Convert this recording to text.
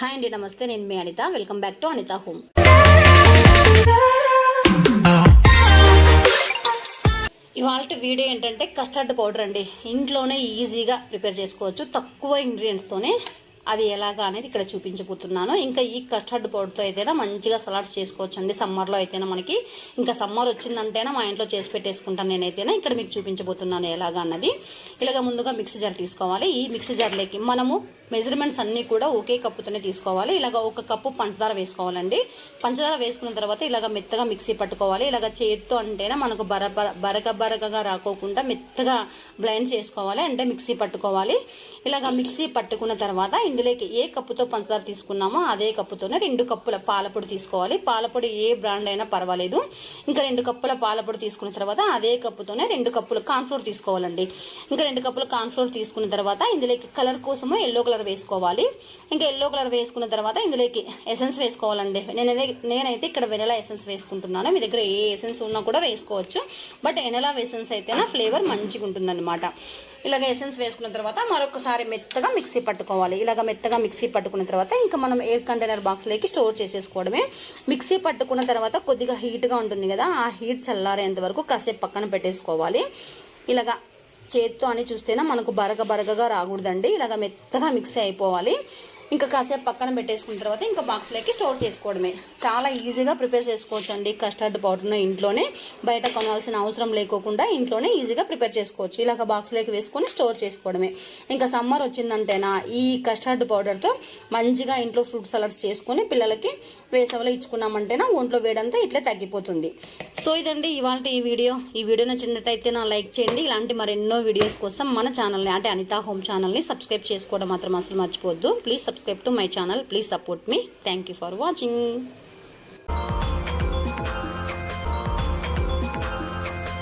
Hi అండి నమస్తే. నేను మీ Anitha. Welcome back to Anitha home ఇవాళ వీడియో ఏంటంటే కస్టర్డ్ పౌడర్ అండి. ఇంట్లోనే ఈజీగా ప్రిపేర్ చేసుకోవచ్చు. తక్కువ ఇంగ్రీడియంట్స్తోనే అది ఎలాగా అనేది ఇక్కడ చూపించబోతున్నాను. ఇంకా ఈ కస్టర్డ్ పౌడర్తో అయితేనా మంచిగా సలాడ్స్ చేసుకోవచ్చు అండి సమ్మర్లో అయితేనా మనకి. ఇంకా సమ్మర్ వచ్చిందంటేనా మా ఇంట్లో చేసి పెట్టేసుకుంటాను నేనైతేనా. ఇక్కడ మీకు చూపించబోతున్నాను ఎలాగా అన్నది. ఇలాగ ముందుగా మిక్సీ జార్ తీసుకోవాలి. ఈ మిక్సీ జార్లోకి మనము మెజర్మెంట్స్ అన్నీ కూడా ఒకే కప్పుతోనే తీసుకోవాలి. ఇలాగ ఒక కప్పు పంచదార వేసుకోవాలండి. పంచదార వేసుకున్న తర్వాత ఇలాగ మెత్తగా మిక్సీ పట్టుకోవాలి. ఇలాగ చేతితో అంటేనే మనకు బర బరక బరకగా రాకోకుండా మెత్తగా బ్లైండ్ చేసుకోవాలి. అంటే మిక్సీ పట్టుకోవాలి. ఇలాగ మిక్సీ పట్టుకున్న తర్వాత ఇందులోకి ఏ కప్పుతో పంచదార తీసుకున్నామో అదే కప్పుతోనే రెండు కప్పుల పాలపొడి తీసుకోవాలి. పాలపొడి ఏ బ్రాండ్ అయినా పర్వాలేదు. ఇంకా రెండు కప్పుల పాలపొడి తీసుకున్న తర్వాత అదే కప్పుతోనే రెండు కప్పులు కాన్ఫ్లోర్ తీసుకోవాలండి. ఇంకా రెండు కప్పులు కాన్ఫ్లోర్ తీసుకున్న తర్వాత ఇందులోకి కలర్ కోసము ఎల్లో కలర్ వేసుకోవాలి. ఇంకా ఎల్లో కలర్ వేసుకున్న తర్వాత ఇందులోకి ఎసెన్స్ వేసుకోవాలండి. నేనైతే నేనైతే ఇక్కడ వెనలా ఎసెన్స్ వేసుకుంటున్నాను. మీ దగ్గర ఏ ఎసెన్స్ ఉన్నా కూడా వేసుకోవచ్చు. బట్ వెనలా ఎసెన్స్ అయితేనే ఫ్లేవర్ మంచిగా ఉంటుందన్నమాట. ఇలాగ ఎసెన్స్ వేసుకున్న తర్వాత మరొకసారి మెత్తగా మిక్సీ పట్టుకోవాలి. ఇలాగ మెత్తగా మిక్సీ పట్టుకున్న తర్వాత ఇంకా మనం ఎయిర్ కంటైనర్ బాక్స్లోకి స్టోర్ చేసేసుకోవడమే. మిక్సీ పట్టుకున్న తర్వాత కొద్దిగా హీట్గా ఉంటుంది కదా ఆ హీట్ చల్లారేంత వరకు కాసేపు పక్కన పెట్టేసుకోవాలి. ఇలాగ చేత్తో అని చూస్తేనే మనకు బరగ బరగగా రాకూడదండి. ఇలాగ మెత్తగా మిక్స్ అయిపోవాలి. ఇంకా కాసేపు పక్కన పెట్టేసుకున్న తర్వాత ఇంకా బాక్స్లోకి స్టోర్ చేసుకోవడమే. చాలా ఈజీగా ప్రిపేర్ చేసుకోవచ్చు అండి కస్టర్డ్ పౌడర్ను ఇంట్లోనే. బయట కొనాల్సిన అవసరం లేకోకుండా ఇంట్లోనే ఈజీగా ప్రిపేర్ చేసుకోవచ్చు. ఇలాగ బాక్స్లోకి వేసుకొని స్టోర్ చేసుకోవడమే. ఇంకా సమ్మర్ వచ్చిందంటేనా ఈ కస్టర్డ్ పౌడర్తో మంచిగా ఇంట్లో ఫ్రూట్ సలాడ్స్ చేసుకొని పిల్లలకి వేసవిలో ఇచ్చుకున్నామంటేనా ఒంట్లో వేడంతా ఇట్లా తగ్గిపోతుంది. సో ఇదండి ఇవాళ ఈ వీడియో. ఈ వీడియో నచ్చినట్టయితే నా లైక్ చేయండి. ఇలాంటి మరెన్నో వీడియోస్ కోసం మన ఛానల్ని అంటే అనితా హోమ్ ఛానల్ని సబ్స్క్రైబ్ చేసుకోవడం మాత్రం అసలు మర్చిపోవద్దు. Please subscribe to my channel. Please support me. Thank you for watching.